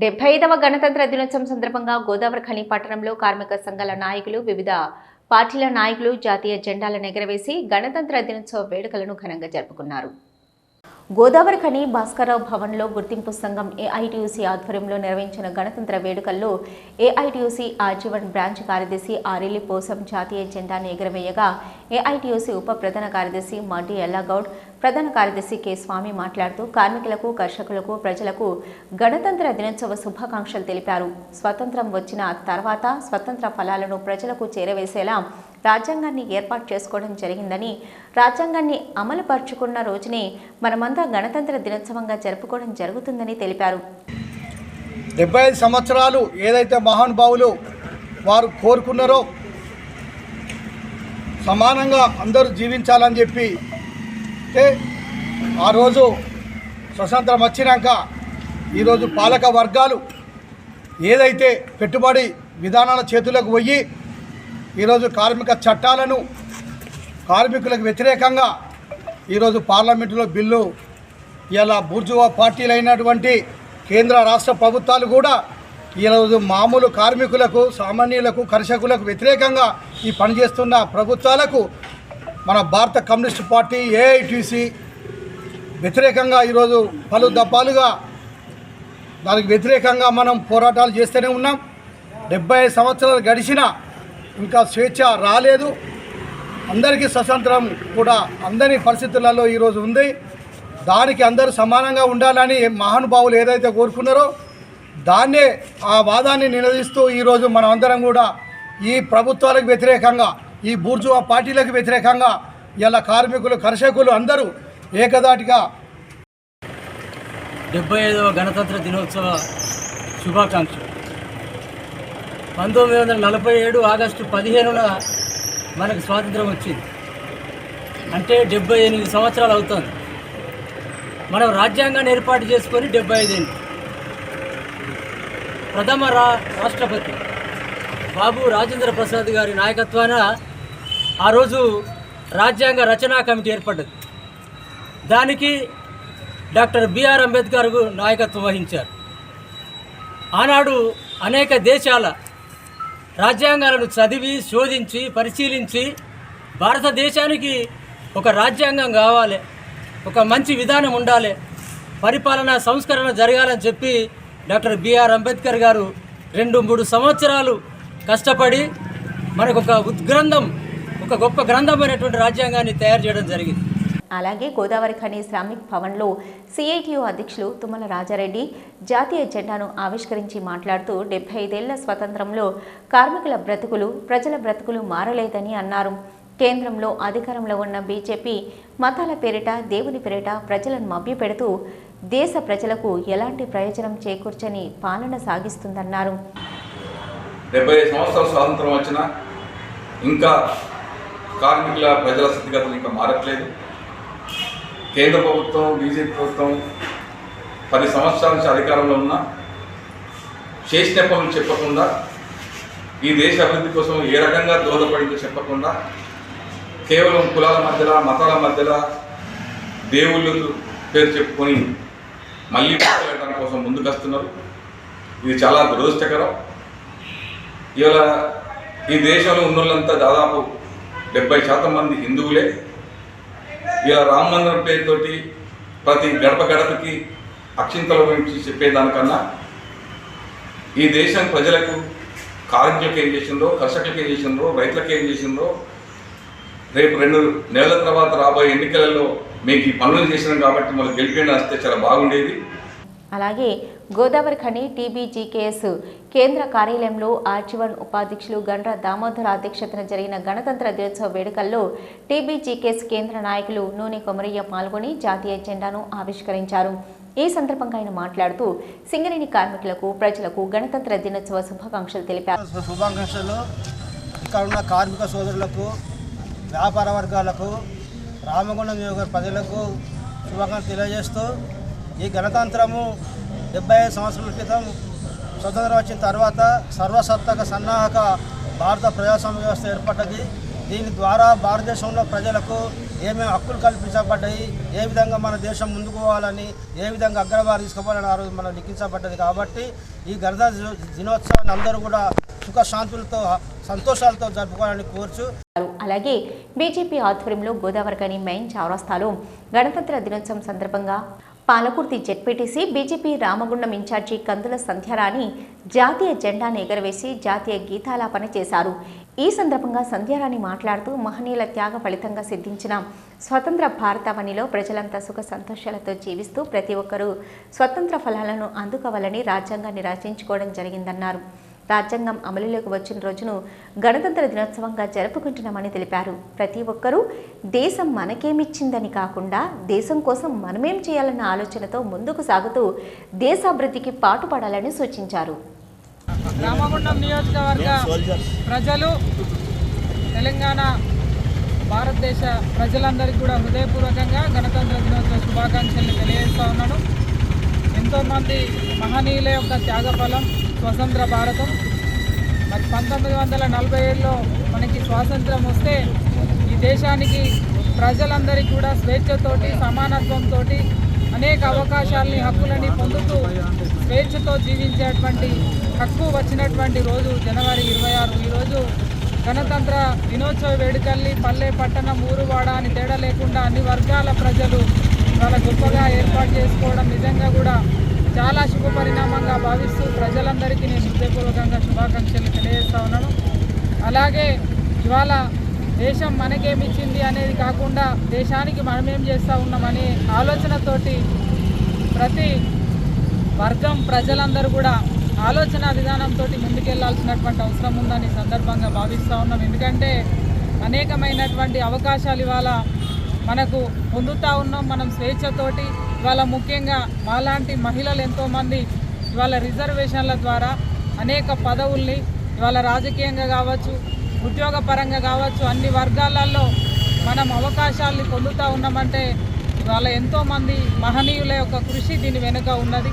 డెబ్బై ఐదవ గణతంత్ర దినోత్సవం సందర్భంగా గోదావరి ఖని పట్టణంలో కార్మిక సంఘాల నాయకులు వివిధ పార్టీల నాయకులు జాతీయ జెండాలను ఎగరవేసి గణతంత్ర దినోత్సవ వేడుకలను ఘనంగా జరుపుకున్నారు. గోదావరి ఖని భాస్కరరావు భవన్లో గుర్తింపు సంఘం ఏఐటియుసి ఆధ్వర్యంలో నిర్వహించిన గణతంత్ర వేడుకల్లో ఏఐటియుసి ఆజీవన్ బ్రాంచ్ కార్యదర్శి ఆరిలి పోసం జాతీయ జెండాను ఎగురవేయగా ఏఐటియుసి ఉప ప్రధాన కార్యదర్శి మాటి ఎల్లాగౌడ్ ప్రధాన కార్యదర్శి కె స్వామి మాట్లాడుతూ కార్మికులకు కర్షకులకు ప్రజలకు గణతంత్ర దినోత్సవ శుభాకాంక్షలు తెలిపారు. స్వతంత్రం వచ్చిన తర్వాత స్వతంత్ర ఫలాలను ప్రజలకు చేరవేసేలా రాజ్యాంగాన్ని ఏర్పాటు చేసుకోవడం జరిగిందని రాజ్యాంగాన్ని అమలుపరుచుకున్న రోజునే మనమంతా గణతంత్ర దినోత్సవంగా జరుపుకోవడం జరుగుతుందని తెలిపారు. డెబ్బై ఐదు సంవత్సరాలు ఏదైతే మహానుభావులు వారు కోరుకున్నారో సమానంగా అందరూ జీవించాలని చెప్పి అయితే ఆ రోజు స్వతంత్రం వచ్చినాక ఈరోజు పాలక వర్గాలు ఏదైతే పెట్టుబడి విధానాల చేతులకు పోయి ఈరోజు కార్మిక చట్టాలను కార్మికులకు వ్యతిరేకంగా ఈరోజు పార్లమెంటులో బిల్లు ఇలా బూర్జువా పార్టీలైనటువంటి కేంద్ర రాష్ట్ర ప్రభుత్వాలు కూడా ఈరోజు మామూలు కార్మికులకు సామాన్యులకు కర్షకులకు వ్యతిరేకంగా ఈ పనిచేస్తున్న ప్రభుత్వాలకు మన భారత కమ్యూనిస్ట్ పార్టీ ఏఐటీసీ వ్యతిరేకంగా ఈరోజు పలు దఫాలుగా దానికి వ్యతిరేకంగా మనం పోరాటాలు చేస్తూనే ఉన్నాం. డెబ్బై ఐదు సంవత్సరాలు గడిచినా ఇంకా స్వేచ్ఛ రాలేదు. అందరికీ స్వతంత్రం కూడా అందరి పరిస్థితులలో ఈరోజు ఉంది. దానికి అందరూ సమానంగా ఉండాలని మహానుభావులు ఏదైతే కోరుకున్నారో దాన్నే ఆ వాదాన్ని నిలదీస్తూ ఈరోజు మనం అందరం కూడా ఈ ప్రభుత్వాలకు వ్యతిరేకంగా ఈ బూర్జువా పార్టీలకు వ్యతిరేకంగా ఇలా కార్మికులు కర్షకులు అందరూ ఏకదాటిగా డెబ్బై ఐదవ గణతంత్ర దినోత్సవ శుభాకాంక్షలు. పంతొమ్మిది వందల నలభై ఏడు ఆగస్టు పదిహేనున మనకు స్వాతంత్రం వచ్చింది. అంటే డెబ్బై ఎనిమిది సంవత్సరాలు అవుతుంది. మనం రాజ్యాంగాన్ని ఏర్పాటు చేసుకొని డెబ్బై ఐదేళ్ళు ప్రథమ రా రాష్ట్రపతి బాబు రాజేంద్ర ప్రసాద్ గారి నాయకత్వాన ఆ రోజు రాజ్యాంగ రచనా కమిటీ ఏర్పడ్డది. దానికి డాక్టర్ బిఆర్ అంబేద్కర్ నాయకత్వం వహించారు. ఆనాడు అనేక దేశాల రాజ్యాంగాలను చదివి శోధించి పరిశీలించి భారతదేశానికి ఒక రాజ్యాంగం కావాలి ఒక మంచి విధానం ఉండాలి పరిపాలన సంస్కరణ జరగాలని చెప్పి డాక్టర్ బిఆర్ అంబేద్కర్ గారు రెండు మూడు సంవత్సరాలు కష్టపడి మనకు ఒక ఉద్గ్రంథం ఒక గొప్ప గ్రంథమైనటువంటి రాజ్యాంగాన్ని తయారు చేయడం జరిగింది. అలాగే గోదావరి ఖని శ్రామిక్ భవన్లో సిఐటియు అధ్యక్షులు తుమ్మల రాజారెడ్డి జాతీయ జెండాను ఆవిష్కరించి మాట్లాడుతూ డెబ్బై ఐదేళ్ళ స్వతంత్రంలో కార్మికుల బ్రతుకులు ప్రజల బ్రతుకులు మారలేదని అన్నారు. కేంద్రంలో అధికారంలో ఉన్న బీజేపీ మతాల పేరిట దేవుని పేరిట ప్రజలను మభ్యపెడుతూ దేశ ప్రజలకు ఎలాంటి ప్రయోజనం చేకూర్చని పాలన సాగిస్తుందన్నారు. డెబ్బై ఐదు సంవత్సరాల స్వాతంత్రం వచ్చినా ఇంకా కార్మికుల ప్రజల స్థితిగతులు ఇంకా మారట్లేదు. కేంద్ర ప్రభుత్వం బీజేపీ ప్రభుత్వం పది సంవత్సరాల నుంచి అధికారంలో ఉన్న చేసిన పనులు చెప్పకుండా ఈ దేశ అభివృద్ధి కోసం ఏ రకంగా దోహదపడిందో చెప్పకుండా కేవలం కులాల మధ్యలో మతాల మధ్యలో దేవుళ్ళు పేరు చెప్పుకొని మళ్ళీ మాట్లాడడం కోసం ముందుకు వస్తున్నారు ఇది చాలా దురదృష్టకరం. ఇవాళ ఈ దేశంలో ఉన్నోళ్ళంతా దాదాపు డెబ్బై శాతం మంది హిందువులే. ఇలా రామ మందిరం పేరుతోటి ప్రతి గడప గడపకి అక్షింతల గురించి చెప్పేదానికన్నా ఈ దేశం ప్రజలకు కార్మికులకు ఏం చేసిందో కర్షకులకు ఏం చేసిందో రైతులకు ఏం చేసిందో రేపు రెండు నెలల తర్వాత రాబోయే ఎన్నికలలో మీకు ఈ పనులు చేసినాం కాబట్టి మళ్ళీ గెలిపేయడం వస్తే చాలా బాగుండేది. అలాగే గోదావరి ఖని టీబీజీకేఎస్ కేంద్ర కార్యాలయంలో ఆర్చివన్ ఉపాధ్యక్షులు గండ్ర దామోదర్ అధ్యక్షతన జరిగిన గణతంత్ర దినోత్సవ వేడుకల్లో టీబీజీకేఎస్ కేంద్ర నాయకులు నూనె కొమరయ్య పాల్గొని జాతీయ జెండాను ఆవిష్కరించారు. ఈ సందర్భంగా ఆయన మాట్లాడుతూ సింగరేణి కార్మికులకు ప్రజలకు గణతంత్ర దినోత్సవ శుభాకాంక్షలు తెలిపారు. శుభాకాంక్షలు. ఇక్కడ ఉన్న కార్మిక సోదరులకు వ్యాపార వర్గాలకు రామగుండం ప్రజలకు శుభాకాంక్షలు తెలియజేస్తూ ఈ గణతంత్రము డెబ్బై ఐదు సంవత్సరాల క్రితం స్వతంత్రం వచ్చిన తర్వాత సర్వసత్తక సన్నాహక భారత ప్రజాస్వామ్య వ్యవస్థ ఏర్పడ్డది. దీని ద్వారా భారతదేశంలో ప్రజలకు ఏమేమి హక్కులు కల్పించబడ్డాయి ఏ విధంగా మన దేశం ముందుకు పోవాలని ఏ విధంగా అగ్రవారు తీసుకోవాలని ఆ రోజు మనం లిఖించబడ్డది కాబట్టి ఈ గణతంత్ర దినోత్సవాన్ని అందరూ కూడా సుఖశాంతులతో సంతోషాలతో జరుపుకోవాలని కోరుచు అలాగే బీజేపీ ఆధ్వర్యంలో గోదావరికని మెయిన్ చౌరస్తాలో గణతంత్ర దినోత్సవం సందర్భంగా Palakurthi ZPTC BJP Ramagundam incharge Kandula Sandhyarani జాతీయ జెండాను ఎగరవేసి జాతీయ గీతాలాపన చేశారు ఈ సందర్భంగా సంధ్యారాణి మాట్లాడుతూ మహనీయుల త్యాగ ఫలితంగా సిద్ధించిన స్వతంత్ర భారతావనిలో ప్రజలంతా సుఖ సంతోషాలతో జీవిస్తూ ప్రతి ఒక్కరూ స్వతంత్ర ఫలాలను అందుకోవాలని రాజ్యాంగాన్ని రచించుకోవడం జరిగిందన్నారు. రాజ్యాంగం అమలులోకి వచ్చిన రోజును గణతంత్ర దినోత్సవంగా జరుపుకుంటున్నామని తెలిపారు. ప్రతి ఒక్కరూ దేశం మనకేమిచ్చిందని కాకుండా దేశం కోసం మనమేం చేయాలన్న ఆలోచనతో ముందుకు సాగుతూ దేశాభివృద్ధికి పాటుపడాలని సూచించారు. రామగుండం నియోజకవర్గ ప్రజలు తెలంగాణ భారతదేశ ప్రజలందరికీ కూడా హృదయపూర్వకంగా గణతంత్ర దినోత్సవ శుభాకాంక్షలు తెలియజేస్తా ఉన్నాను. ఎంతోమంది మహనీయుల యొక్క త్యాగఫలం స్వతంత్ర భారతం. మరి పంతొమ్మిది వందల నలభై ఏడులో మనకి స్వాతంత్రం వస్తే ఈ దేశానికి ప్రజలందరికీ కూడా స్వేచ్ఛతోటి సమానత్వంతో అనేక అవకాశాలని హక్కులని పొందుతూ స్వేచ్ఛతో జీవించేటువంటి హక్కు వచ్చినటువంటి రోజు జనవరి ఇరవై ఆరు. ఈరోజు గణతంత్ర దినోత్సవ వేడుకల్ని పల్లె పట్టణం ఊరువాడ అని తేడా లేకుండా అన్ని వర్గాల ప్రజలు చాలా గొప్పగా ఏర్పాటు చేసుకోవడం నిజంగా కూడా చాలా శుభ పరిణామంగా భావిస్తూ ప్రజలందరికీ నేను హృదయపూర్వకంగా శుభాకాంక్షలు తెలియజేస్తా ఉన్నాను. అలాగే ఇవాళ దేశం మనకేమిచ్చింది అనేది కాకుండా దేశానికి మనమేం చేస్తూ ఉన్నామనే ఆలోచనతోటి ప్రతి వర్గం ప్రజలందరూ కూడా ఆలోచన విధానంతో ముందుకెళ్ళాల్సినటువంటి అవసరం ఉందని సందర్భంగా భావిస్తూ ఉన్నాం. ఎందుకంటే అనేకమైనటువంటి అవకాశాలు ఇవాళ మనకు పొందుతూ ఉన్నాం. మనం స్వేచ్ఛతోటి ఇవాళ ముఖ్యంగా మాలాంటి మహిళలు ఎంతోమంది ఇవాళ రిజర్వేషన్ల ద్వారా అనేక పదవుల్ని ఇవాళ రాజకీయంగా కావచ్చు ఉద్యోగపరంగా కావచ్చు అన్ని వర్గాలలో మనం అవకాశాలని పొందుతూ ఉన్నామంటే ఇవాళ ఎంతోమంది మహనీయుల యొక్క కృషి దీని వెనుక ఉన్నది.